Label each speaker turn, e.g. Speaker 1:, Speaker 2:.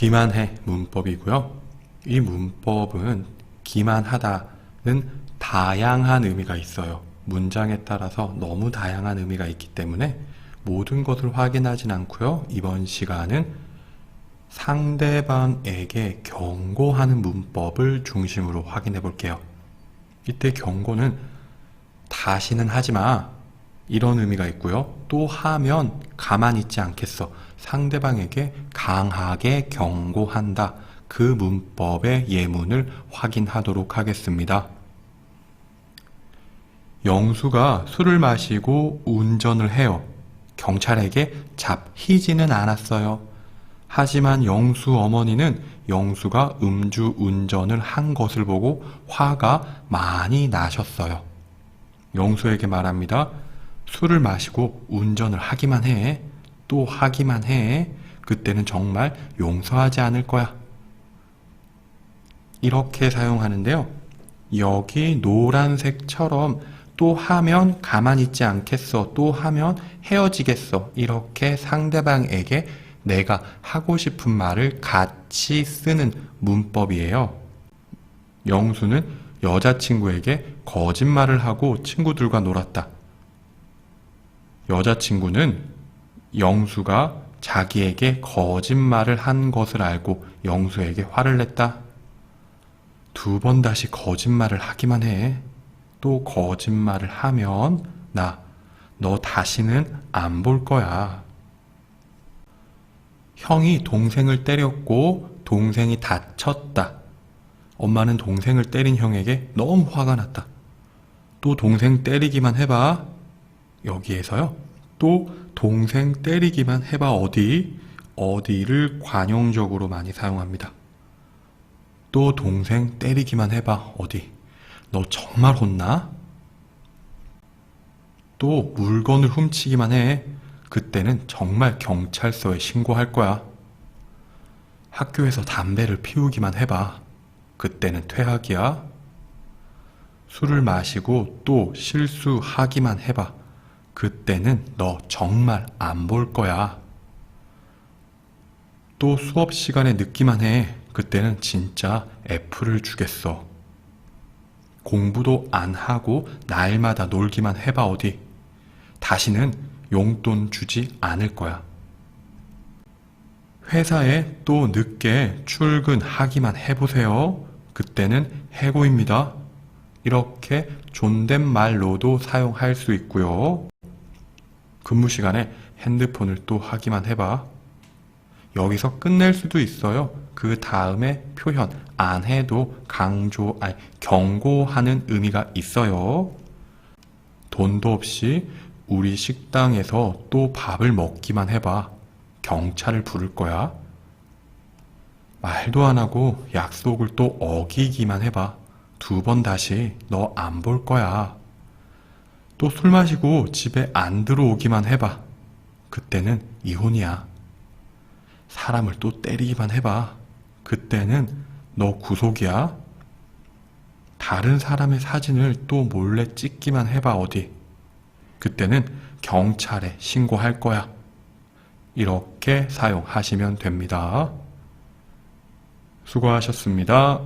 Speaker 1: 기만해 문법이고요. 이 문법은 기만하다는 다양한 의미가 있어요. 문장에 따라서 너무 다양한 의미가 있기 때문에 모든 것을 확인하진 않고요. 이번 시간은 상대방에게 경고하는 문법을 중심으로 확인해 볼게요. 이때 경고는 다시는 하지 마. 이런 의미가 있고요. 또 하면 가만히 있지 않겠어. 상대방에게 강하게 경고한다. 그 문법의 예문을 확인하도록 하겠습니다. 영수가 술을 마시고 운전을 해요. 경찰에게 잡히지는 않았어요. 하지만 영수 어머니는 영수가 음주 운전을 한 것을 보고 화가 많이 나셨어요. 영수에게 말합니다. 술을 마시고 운전을 하기만 해. 또 하기만 해. 그때는 정말 용서하지 않을 거야. 이렇게 사용하는데요. 여기 노란색처럼 또 하면 가만히 있지 않겠어. 또 하면 헤어지겠어. 이렇게 상대방에게 내가 하고 싶은 말을 같이 쓰는 문법이에요. 영수는 여자친구에게 거짓말을 하고 친구들과 놀았다. 여자친구는 영수가 자기에게 거짓말을 한 것을 알고 영수에게 화를 냈다. 두 번 다시 거짓말을 하기만 해. 또 거짓말을 하면 나 너 다시는 안 볼 거야. 형이 동생을 때렸고 동생이 다쳤다. 엄마는 동생을 때린 형에게 너무 화가 났다. 또 동생 때리기만 해봐. 여기에서요. 또 동생 때리기만 해봐 어디? 어디를 관용적으로 많이 사용합니다. 또 동생 때리기만 해봐 어디? 너 정말 혼나? 또 물건을 훔치기만 해. 그때는 정말 경찰서에 신고할 거야. 학교에서 담배를 피우기만 해봐. 그때는 퇴학이야. 술을 마시고 또 실수하기만 해봐. 그때는 너 정말 안 볼 거야. 또 수업 시간에 늦기만 해. 그때는 진짜 F를 주겠어. 공부도 안 하고 날마다 놀기만 해봐 어디. 다시는 용돈 주지 않을 거야. 회사에 또 늦게 출근하기만 해보세요. 그때는 해고입니다. 이렇게 존댓말로도 사용할 수 있고요. 근무 시간에 핸드폰을 또 하기만 해봐. 여기서 끝낼 수도 있어요. 그 다음에 표현 안 해도 강조, 아니 경고하는 의미가 있어요. 돈도 없이 우리 식당에서 또 밥을 먹기만 해봐. 경찰을 부를 거야. 말도 안 하고 약속을 또 어기기만 해봐. 두 번 다시 너 안 볼 거야. 또 술 마시고 집에 안 들어오기만 해봐. 그때는 이혼이야. 사람을 또 때리기만 해봐. 그때는 너 구속이야. 다른 사람의 사진을 또 몰래 찍기만 해봐, 어디. 그때는 경찰에 신고할 거야. 이렇게 사용하시면 됩니다. 수고하셨습니다.